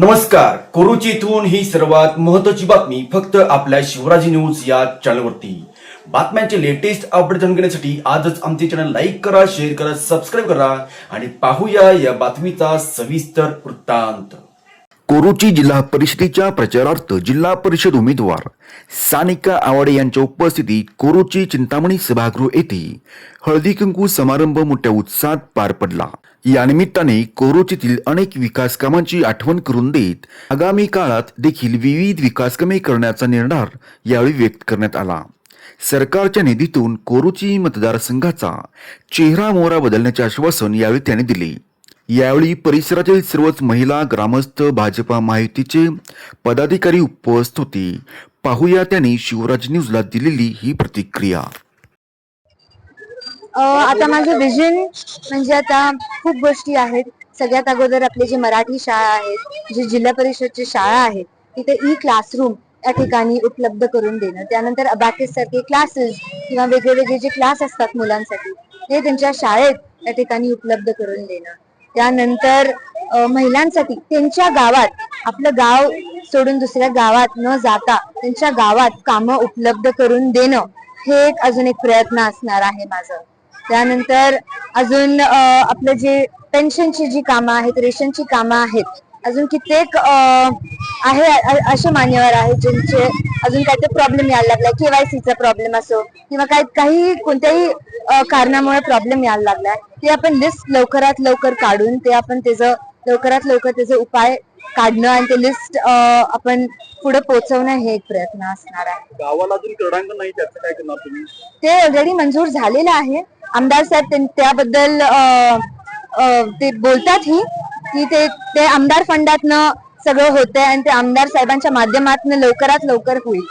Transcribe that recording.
नमस्कार. कोरुची इथून ही सर्वात महत्वाची बातमी फक्त आपल्या शिवराजी न्यूज या चॅनलवरती. बातम्यांचे लेटेस्ट अपडेट जाणून घेण्यासाठी आजच आमचे चॅनल लाईक करा शेअर करा सबस्क्राईब करा आणि पाहूया या बातमीचा सविस्तर वृत्तांत. कोरुची जिल्हा परिषदेच्या प्रचारार्थ जिल्हा परिषद उमेदवार सानिका आवाडे यांच्या उपस्थितीत कोरुची चिंतामणी सभागृह येथे हळदी कुंकू समारंभ मोठ्या उत्साहात पार पडला. या निमित्ताने कोरुचीतील अनेक विकास कामांची आठवण करून देत आगामी काळात देखील विविध विकास कामे करण्याचा निर्धार यावेळी व्यक्त करण्यात आला. सरकारच्या निधीतून कोरुची मतदारसंघाचा चेहरा मोहरा बदलण्याचे आश्वासन यावेळी त्याने दिले. यावेळी परिसरातील सर्वच महिला ग्रामस्थ भाजपा महायुतीचे पदाधिकारी उपस्थित होते. पाहूया त्यांनी शिवराज न्यूजला दिलेली ही प्रतिक्रिया. आता माझं विजन म्हणजे आता खूप गोष्टी आहेत. सगळ्यात अगोदर आपली जी मराठी शाळा आहेत जी जिल्हा परिषदची शाळा आहेत तिथे ई क्लासरूम या ठिकाणी उपलब्ध करून देणं. त्यानंतर अबॅकस सारखे क्लासेस किंवा वेगळे वेगळे जे क्लास असतात मुलांसाठी ते त्यांच्या शाळेत या ठिकाणी उपलब्ध करून देणं. त्यानंतर महिलांसाठी त्यांच्या गावात आपलं गाव सोडून दुसऱ्या गावात न जाता त्यांच्या गावात कामं उपलब्ध करून देणं हे एक अजून एक प्रयत्न असणार आहे माझं. त्यानंतर अजून आपलं जे पेन्शनची जी कामं आहेत रेशनची कामं आहेत अजून कित्येक आहे असे मान्यवर आहेत ज्यांचे अजून काय ते प्रॉब्लेम यायला लागलाय. केवायसीचा प्रॉब्लेम असो किंवा काय काही कोणत्याही कारणामुळे प्रॉब्लेम यायला लागलाय. ते आपण लिस्ट लवकरात लवकर काढून ते आपण त्याचं लवकरात लवकर त्याचे उपाय काढणं आणि ते लिस्ट आपण पुढे पोहोचवणं हे एक प्रयत्न असणार आहे. गावाला अजून नाही त्याचं काय करणार तुम्ही? ते ऑलरेडी मंजूर झालेलं आहे. आमदार साहेब त्याबद्दल ते बोलतात ही की ते ते आमदार फंडातनं सगळं होतंय आणि ते आमदार साहेबांच्या माध्यमातून लवकरात लवकर होईल.